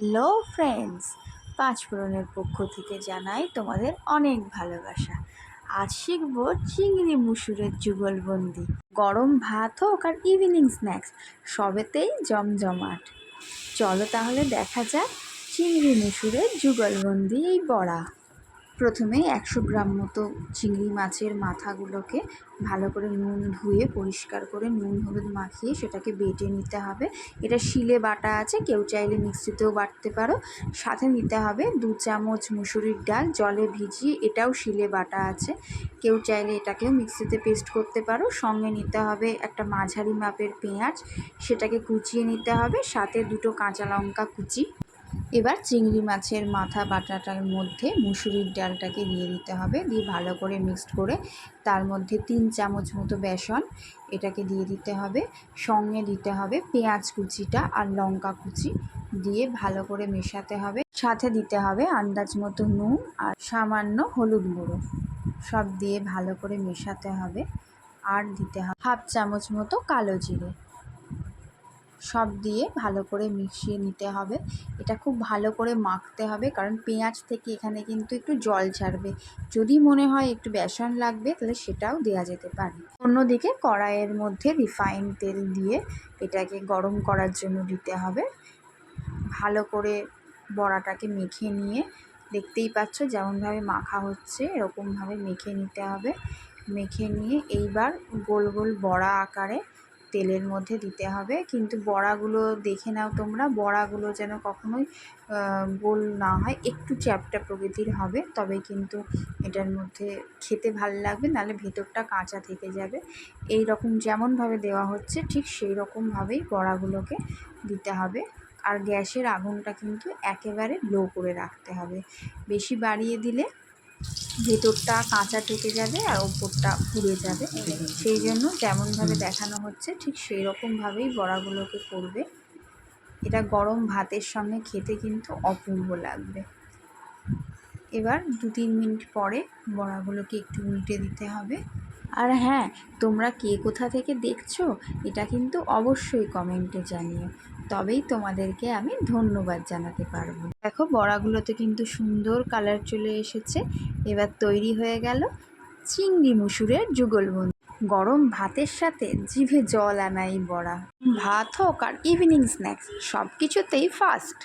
Hello friends, পাঁচ ফোড়নের পক্ষ থেকে জানাই তোমাদের অনেক ভালোবাসা। আজ শিখব চিংড়ি মুসুরের যুগলবন্দি। গরম ভাত হোক আর ইভিনিং স্ন্যাক্স সবেতেই জমজমাট। চলো তাহলে দেখা যাক চিংড়ি মুসুরের যুগলবন্দি এই বড়া। প্রথমে একশো গ্রাম মতো চিংড়ি মাছের মাথাগুলোকে ভালো করে নুন ধুয়ে, পরিষ্কার করে নুন হলুদ মাখিয়ে সেটাকে বেটে নিতে হবে। এটা শিলে বাটা আছে, কেউ চাইলে মিক্সিতেও বাটতে পারো। সাথে নিতে হবে দু চামচ মুসুরির ডাল, জলে ভিজিয়ে এটাও শিলে বাটা আছে। কেউ চাইলে এটাকেও মিক্সিতে পেস্ট করতে পারো। সঙ্গে নিতে হবে একটা মাঝারি মাপের পেঁয়াজ, সেটাকে কুচিয়ে নিতে হবে। সাথে দুটো কাঁচা লঙ্কা কুচি। এবার চিংড়ি মাছের মাথা বাটাটার মধ্যে মুসুরির ডালটাকে দিয়ে দিতে হবে। দিয়ে ভালো করে মিক্সড করে তার মধ্যে তিন চামচ মতো বেসন এটাকে দিয়ে দিতে হবে। সঙ্গে দিতে হবে পেঁয়াজ কুচিটা আর লঙ্কা কুচি দিয়ে ভালো করে মেশাতে হবে। সাথে দিতে হবে আন্দাজ মতো নুন আর সামান্য হলুদ গুঁড়ো। সব দিয়ে ভালো করে মেশাতে হবে। আর দিতে হবে হাফ চামচ মতো কালো জিরে। সব দিয়ে ভালো করে মিশিয়ে নিতে হবে। এটা খুব ভালো করে মাখতে হবে, কারণ পেঁয়াজ থেকে এখানে কিন্তু একটু জল ছাড়বে। যদি মনে হয় একটু বেসন লাগবে, তাহলে সেটাও দেওয়া যেতে পারে। অন্যদিকে কড়াইয়ের মধ্যে রিফাইন তেল দিয়ে এটাকে গরম করার জন্য দিতে হবে। ভালো করে বড়াটাকে মেখে নিয়ে, দেখতেই পাচ্ছ যেমনভাবে মাখা হচ্ছে, এরকমভাবে মেখে নিতে হবে। মেখে নিয়ে এইবার গোল গোল বড়া আকারে তেলের মধ্যে দিতে হবে। কিন্তু বড়াগুলো দেখে নাও তোমরা, বড়াগুলো যেন কখনোই গোল না হয়। একটু চ্যাপটা প্রকৃতির হবে, তবে কিন্তু এটার মধ্যে খেতে ভালো লাগবে, নাহলে ভেতরটা কাঁচা থেকে যাবে। এই রকম যেমনভাবে দেওয়া হচ্ছে, ঠিক সেই রকমভাবেই বড়াগুলোকে দিতে হবে। আর গ্যাসের আগুনটা কিন্তু একেবারে লো করে রাখতে হবে। বেশি বাড়িয়ে দিলে ভেতরটা কাঁচা থেকে যাবে আর ওপরটা পুড়ে যাবে। সেই জন্য যেমনভাবে দেখানো হচ্ছে, ঠিক সেই রকমভাবেই বড়াগুলোকে করবে। এটা গরম ভাতের সঙ্গে খেতে কিন্তু অপূর্ব লাগবে। এবার দু তিন মিনিট পরে বড়াগুলোকে একটু উল্টে দিতে হবে। আর হ্যাঁ তোমরা কে কোথা থেকে দেখছ, এটা কিন্তু অবশ্যই কমেন্টে জানিও। তবেই তোমাদেরকে আমি ধন্যবাদ জানাতে পারব। দেখো, বড়াগুলোতে কিন্তু সুন্দর কালার চলে এসেছে। এবার তৈরি হয়ে গেল চিংড়ি মুসুরের যুগলবন্দি। গরম ভাতের সাথে জিভে জল আনাই বড়া। ভাত হোক আর ইভিনিং স্ন্যাক্স সব কিছুতেই ফাস্ট